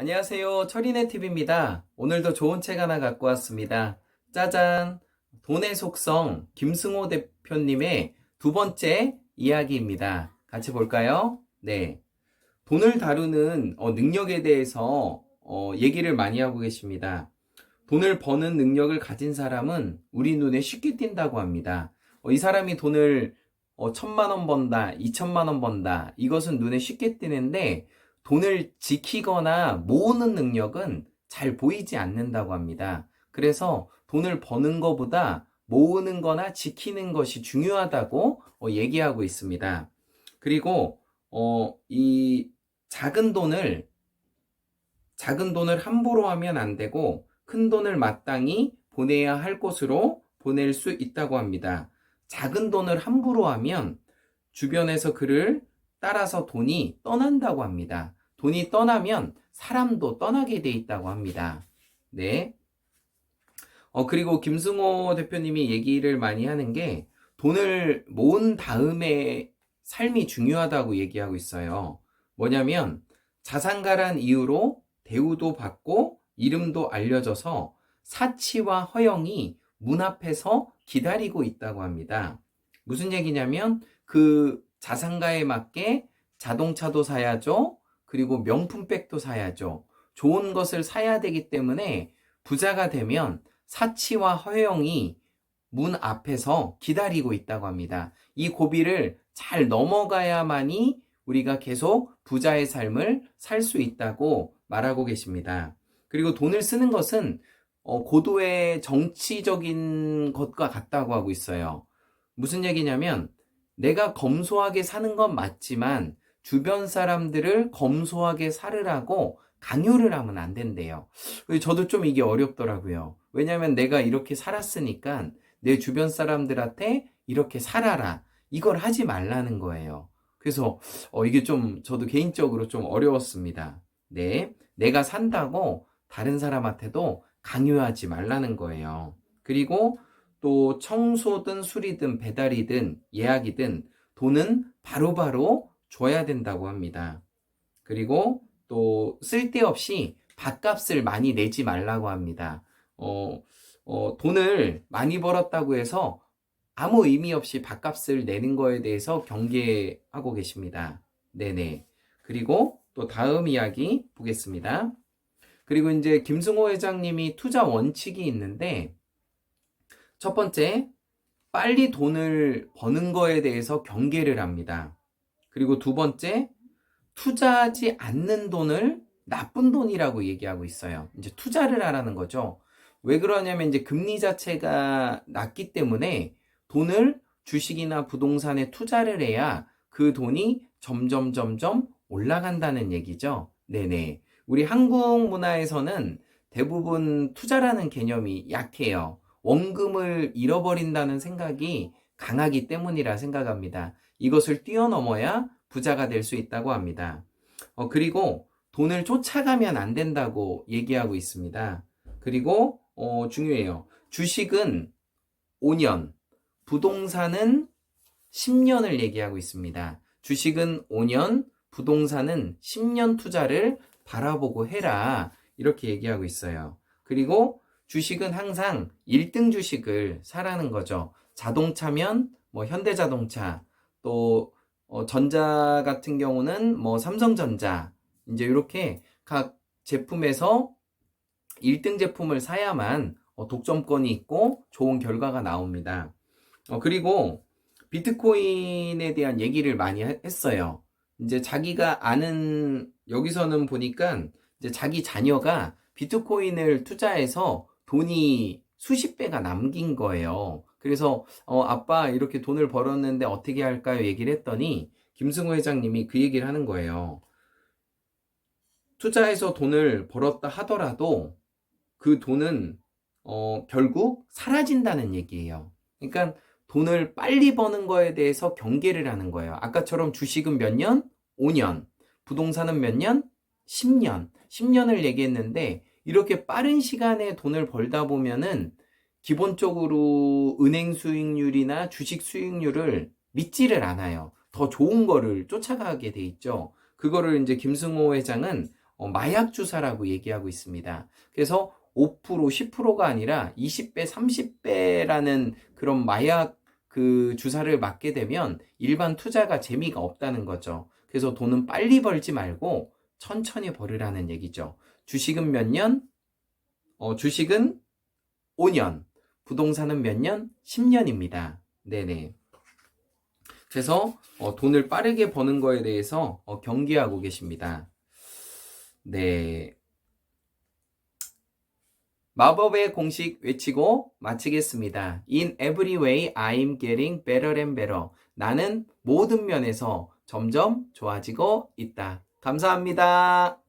안녕하세요. 철인의 TV입니다. 오늘도 좋은 책 하나 갖고 왔습니다. 짜잔! 돈의 속성 김승호 대표님의 두 번째 이야기입니다. 같이 볼까요? 네. 돈을 다루는 어, 능력에 대해서 어, 얘기를 많이 하고 계십니다. 돈을 버는 능력을 가진 사람은 우리 눈에 쉽게 띈다고 합니다. 어, 이 사람이 돈을 어, 천만 원 번다, 이천만 원 번다. 이것은 눈에 쉽게 띄는데 돈을 지키거나 모으는 능력은 잘 보이지 않는다고 합니다. 그래서 돈을 버는 것보다 모으는 거나 지키는 것이 중요하다고 어, 얘기하고 있습니다. 그리고 어, 이 작은 돈을 작은 돈을 함부로 하면 안 되고 큰 돈을 마땅히 보내야 할 곳으로 보낼 수 있다고 합니다. 작은 돈을 함부로 하면 주변에서 그를 따라서 돈이 떠난다고 합니다. 돈이 떠나면 사람도 떠나게 돼 있다고 합니다. 네. 어, 그리고 김승호 대표님이 얘기를 많이 하는 게 돈을 모은 다음에 삶이 중요하다고 얘기하고 있어요. 뭐냐면 자산가란 이유로 대우도 받고 이름도 알려져서 사치와 허영이 문 앞에서 기다리고 있다고 합니다. 무슨 얘기냐면 그 자산가에 맞게 자동차도 사야죠. 그리고 명품백도 사야죠. 좋은 것을 사야 되기 때문에 부자가 되면 사치와 허영이 문 앞에서 기다리고 있다고 합니다. 이 고비를 잘 넘어가야만이 우리가 계속 부자의 삶을 살 수 있다고 말하고 계십니다. 그리고 돈을 쓰는 것은 어, 고도의 정치적인 것과 같다고 하고 있어요. 무슨 얘기냐면 내가 검소하게 사는 건 맞지만 주변 사람들을 검소하게 살으라고 강요를 하면 안 된대요. 저도 좀 이게 어렵더라고요. 왜냐면 내가 이렇게 살았으니까 내 주변 사람들한테 이렇게 살아라. 이걸 하지 말라는 거예요. 그래서 어, 이게 좀 저도 개인적으로 좀 어려웠습니다. 네. 내가 산다고 다른 사람한테도 강요하지 말라는 거예요. 그리고 또 청소든 수리든 배달이든 예약이든 돈은 바로바로 바로 줘야 된다고 합니다. 그리고 또 쓸데없이 밥값을 많이 내지 말라고 합니다. 어, 어, 돈을 많이 벌었다고 해서 아무 의미 없이 밥값을 내는 거에 대해서 경계하고 계십니다. 네네. 그리고 또 다음 이야기 보겠습니다. 그리고 이제 김승호 회장님이 투자 원칙이 있는데 첫 번째, 빨리 돈을 버는 거에 대해서 경계를 합니다. 그리고 두 번째, 투자하지 않는 돈을 나쁜 돈이라고 얘기하고 있어요. 이제 투자를 하라는 거죠. 왜 그러냐면 이제 금리 자체가 낮기 때문에 돈을 주식이나 부동산에 투자를 해야 그 돈이 점점 점점 올라간다는 얘기죠. 네네. 우리 한국 문화에서는 대부분 투자라는 개념이 약해요. 원금을 잃어버린다는 생각이 강하기 때문이라 생각합니다. 이것을 뛰어넘어야 부자가 될 수 있다고 합니다. 어, 그리고 돈을 쫓아가면 안 된다고 얘기하고 있습니다. 그리고 어, 중요해요. 주식은 5년, 부동산은 10년을 얘기하고 있습니다. 주식은 5년, 부동산은 10년 투자를 바라보고 해라. 이렇게 얘기하고 있어요. 그리고 주식은 항상 1등 주식을 사라는 거죠. 자동차면 뭐 현대자동차, 또 어, 전자 같은 경우는 뭐 삼성전자 이제 이렇게 각 제품에서 1등 제품을 사야만 어, 독점권이 있고 좋은 결과가 나옵니다. 어, 그리고 비트코인에 대한 얘기를 많이 했어요. 이제 자기가 아는 여기서는 보니까 이제 자기 자녀가 비트코인을 투자해서 돈이 수십 배가 남긴 거예요. 그래서 어, 아빠 이렇게 돈을 벌었는데 어떻게 할까요? 얘기를 했더니 김승호 회장님이 그 얘기를 하는 거예요. 투자해서 돈을 벌었다 하더라도 그 돈은 어, 결국 사라진다는 얘기예요. 그러니까 돈을 빨리 버는 거에 대해서 경계를 하는 거예요. 아까처럼 주식은 몇 년? 5년. 부동산은 몇 년? 10년. 10년을 얘기했는데 이렇게 빠른 시간에 돈을 벌다 보면은 기본적으로 은행 수익률이나 주식 수익률을 믿지를 않아요. 더 좋은 거를 쫓아가게 돼 있죠. 그거를 이제 김승호 회장은 어, 마약 주사라고 얘기하고 있습니다. 그래서 5% 10%가 아니라 20배 30배라는 그런 마약 그 주사를 맞게 되면 일반 투자가 재미가 없다는 거죠. 그래서 돈은 빨리 벌지 말고 천천히 벌으라는 얘기죠. 주식은 몇 년? 어, 주식은 5년. 부동산은 몇 년? 10년입니다. 네네. 그래서 어, 돈을 빠르게 버는 거에 대해서 어, 경계하고 계십니다. 네. 마법의 공식 외치고 마치겠습니다. In every way, I'm getting better and better. 나는 모든 면에서 점점 좋아지고 있다. 감사합니다.